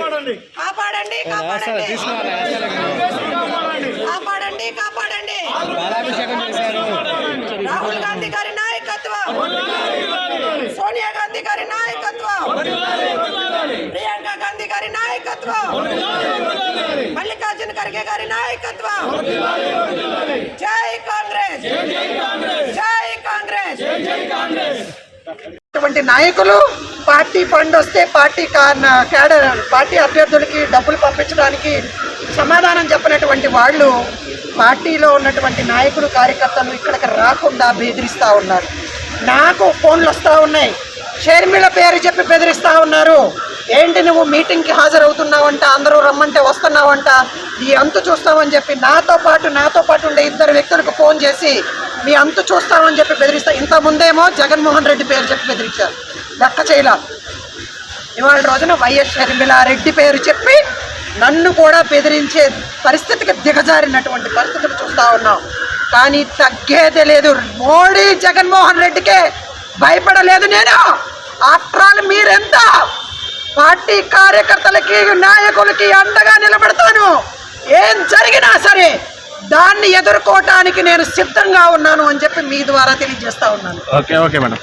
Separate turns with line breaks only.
కాపాడండి. కాపాడండి కాపాడండి. కాపాడండి రాహుల్ గాంధీ గారి నాయకత్వం. సోనియా గాంధీ గారి నాయకత్వం. ప్రియాంక గాంధీ గారి నాయకత్వం. మల్లికార్జున ఖర్గే గారి నాయకత్వం. జై కాంగ్రెస్. జై కాంగ్రెస్. అటువంటి నాయకులు పార్టీ ఫండ్ వస్తే పార్టీ క్యాడర్ పార్టీ అభ్యర్థులకి డబ్బులు పంపించడానికి సమాధానం చెప్పినటువంటి వాళ్ళు పార్టీలో ఉన్నటువంటి నాయకులు కార్యకర్తలు ఇక్కడికి రాకుండా బెదిరిస్తూ ఉన్నారు. నాకు ఫోన్లు వస్తూ ఉన్నాయి. షర్మిల పేరు చెప్పి బెదిరిస్తూ ఉన్నారు. ఏంటి నువ్వు మీటింగ్కి హాజరవుతున్నావంట? అందరూ రమ్మంటే వస్తున్నావంట? ఈ అంతు చూస్తామని చెప్పి నాతో పాటు నాతో పాటు ఉండే ఇద్దరు వ్యక్తులకు ఫోన్ చేసి మీ అంతు చూస్తామని చెప్పి బెదిరిస్తా. ఇంత ముందేమో జగన్మోహన్ రెడ్డి పేరు చెప్పి బెదిరించారు. లెక్క చేయలా. ఇవాళ రోజున వైఎస్ షర్మిలారెడ్డి పేరు చెప్పి నన్ను కూడా బెదిరించే పరిస్థితికి దిగజారినటువంటి పరిస్థితులు చూస్తా ఉన్నాం. కానీ తగ్గేదే లేదు. మోడీ జగన్మోహన్ రెడ్డికే భయపడలేదు నేను. ఆఫ్టర్ ఆల్ మీరెంత పార్టీ కార్యకర్తలకి నాయకులకి అండగా నిలబడతాను. ఏం జరిగినా సరే దాన్ని ఎదుర్కోవటానికి నేను సిద్ధంగా ఉన్నాను అని చెప్పి మీ ద్వారా తెలియజేస్తా ఉన్నాను.
Okay okay madam.